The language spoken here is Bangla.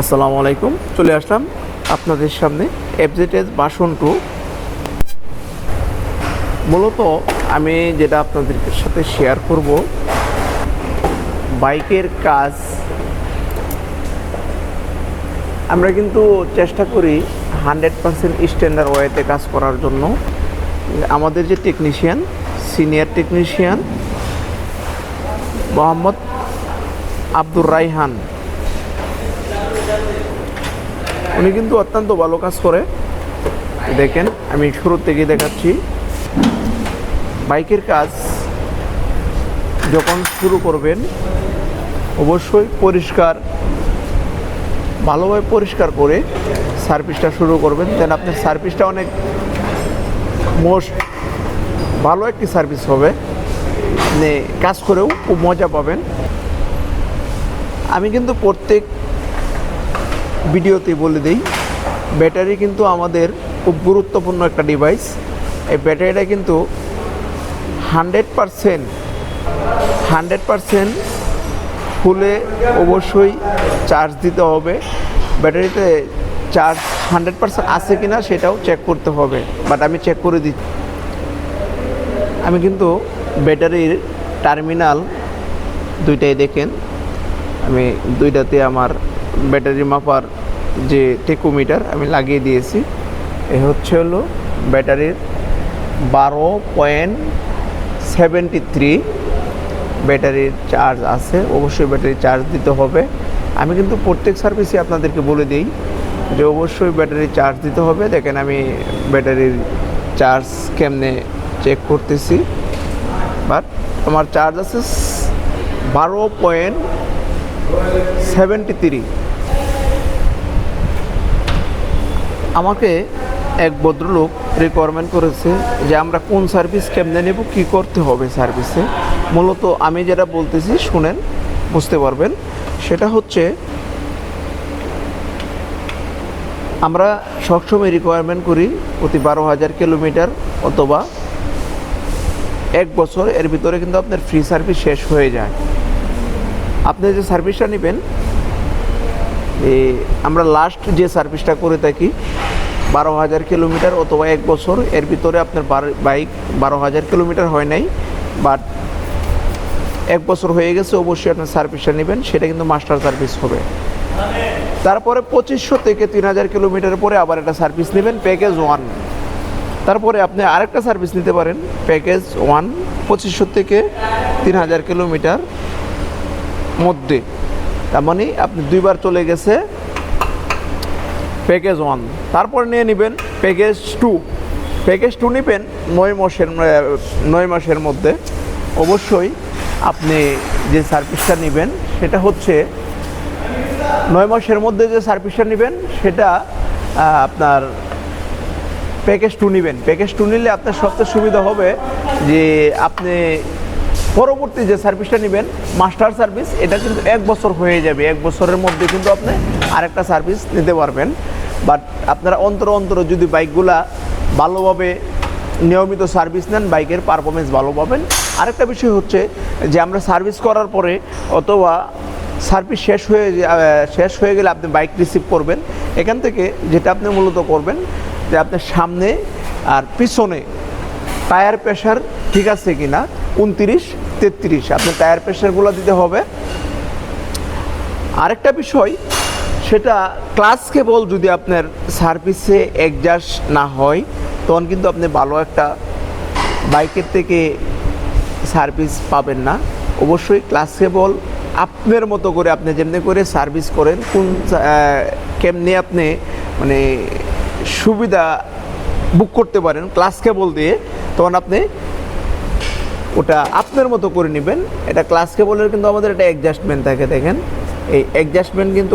আসসালামু আলাইকুম। চলে আসলাম আপনাদের সামনে এফজেটেজ বাসন টু মূলত আমি যেটা আপনাদের সাথে শেয়ার করব, বাইকের কাজ। আমরা কিন্তু চেষ্টা করি হান্ড্রেড পারসেন্ট স্ট্যান্ডার্ড ওয়েতে কাজ করার জন্য। আমাদের যে technician senior technician Mohammad Abdur Raihan. উনি কিন্তু অত্যন্ত ভালো কাজ করে। দেখেন, আমি শুরু থেকে দেখাচ্ছি। বাইকের কাজ যখন শুরু করবেন, অবশ্যই পরিষ্কার, ভালোভাবে পরিষ্কার করে সার্ভিসটা শুরু করবেন। দেন আপনার সার্ভিসটা অনেক মোস্ট ভালো একটি সার্ভিস হবে। মানে কাজ করেও খুব মজা পাবেন। আমি কিন্তু প্রত্যেক ভিডিওতে বলে দিই, ব্যাটারি কিন্তু আমাদের খুব গুরুত্বপূর্ণ একটা ডিভাইস এই ব্যাটারিটা কিন্তু হান্ড্রেড পারসেন্ট হান্ড্রেড পারসেন্ট ফুলে অবশ্যই চার্জ দিতে হবে। ব্যাটারিতে চার্জ হান্ড্রেড পারসেন্ট আছে কি না সেটাও চেক করতে হবে বাট আমি চেক করে দিচ্ছি। আমি কিন্তু ব্যাটারির টার্মিনাল দুইটাই দেখেন। আমি দুইটাতে আমার ব্যাটারি মাপার যে টেকোমিটার আমি লাগিয়ে দিয়েছি, এ হচ্ছে হলো ব্যাটারির বারো পয়েন্ট সেভেন্টি থ্রি ব্যাটারির চার্জ আছে, অবশ্যই ব্যাটারি চার্জ দিতে হবে। আমি কিন্তু প্রত্যেক সার্ভিসে আপনাদেরকে বলে দিই যে অবশ্যই ব্যাটারি চার্জ দিতে হবে। দেখেন আমি ব্যাটারির চার্জ কেমনে চেক করতেছি। বাট আমার চার্জ আছে বারো পয়েন্ট সেভেন্টি থ্রি। আমাকে এক ভদ্রলোক রিকোয়ারমেন্ট করেছে যে আমরা কোন সার্ভিস কেমনে নেব, কী করতে হবে সার্ভিসে মূলত আমি যেটা বলতেছি, শুনেন, বুঝতে পারবেন, সেটা হচ্ছে আমরা সবসময় রিকোয়ারমেন্ট করি প্রতি বারো হাজার কিলোমিটার অথবা এক বছর, এর ভিতরে কিন্তু আপনার ফ্রি সার্ভিস শেষ হয়ে যায়। আপনি যে সার্ভিসটা নেবেন আমরা লাস্ট যে সার্ভিসটা করে থাকি, বারো হাজার কিলোমিটার অথবা এক বছর, এর ভিতরে আপনার বাইক বারো হাজার কিলোমিটার হয় নাই বাট এক বছর হয়ে গেছে, অবশ্যই আপনার সার্ভিসটা নেবেন, সেটা কিন্তু মাস্টার সার্ভিস হবে। তারপরে পঁচিশশো থেকে তিন হাজার কিলোমিটার পরে আবার একটা সার্ভিস নেবেন প্যাকেজ ওয়ান তারপরে আপনি আরেকটা সার্ভিস নিতে পারেন প্যাকেজ ওয়ান পঁচিশশো থেকে তিন হাজার কিলোমিটার মধ্যে। তার মানে আপনি দুইবার চলে গেছে প্যাকেজ ওয়ান তারপর নিয়ে নেবেন প্যাকেজ টু প্যাকেজ টু নেবেন নয় মাসের নয় মাসের মধ্যে। অবশ্যই আপনি যে সার্ভিসটা নেবেন, সেটা হচ্ছে নয় মাসের মধ্যে যে সার্ভিসটা নেবেন, সেটা আপনার প্যাকেজ টু নেবেন। প্যাকেজ টু নিলে আপনার সবচেয়ে সুবিধা হবে যে আপনি পরবর্তী যে সার্ভিসটা নেবেন মাস্টার সার্ভিস এটা কিন্তু এক বছর হয়ে যাবে। এক বছরের মধ্যে কিন্তু আপনি আরেকটা সার্ভিস নিতে পারবেন। বাট আপনারা অন্তর অন্তর যদি বাইকগুলা ভালোভাবে নিয়মিত সার্ভিস নেন বাইকের পারফরমেন্স ভালো পাবেন। আরেকটা বিষয় হচ্ছে যে আমরা সার্ভিস করার পরে অথবা সার্ভিস শেষ হয়ে শেষ হয়ে গেলে আপনি বাইক রিসিভ করবেন। এখান থেকে যেটা আপনি মূলত করবেন, যে আপনার সামনে আর পিছনে টায়ার প্রেশার ঠিক আছে কি না উনত্রিশ তেত্রিশ। আপনার টায়ার প্রেশারগুলো দিতে হবে। আরেকটা বিষয়, সেটা ক্লাস কেবল যদি আপনার সার্ভিসে অ্যাডজাস্ট না হয়, তখন কিন্তু আপনি ভালো একটা বাইকের থেকে সার্ভিস পাবেন না। অবশ্যই ক্লাস কেবল আপনার মতো করে আপনি যেমনি করে সার্ভিস করেন, কোন কেমনে আপনি মানে সুবিধা বুক করতে পারেন ক্লাস কেবল দিয়ে, তখন আপনি ওটা আপনার মতো করে নেবেন। এটা ক্লাস কেবলের কিন্তু আমাদের একটা অ্যাডজাস্টমেন্ট থাকে, দেখেন। এই অ্যাডজাস্টমেন্ট কিন্তু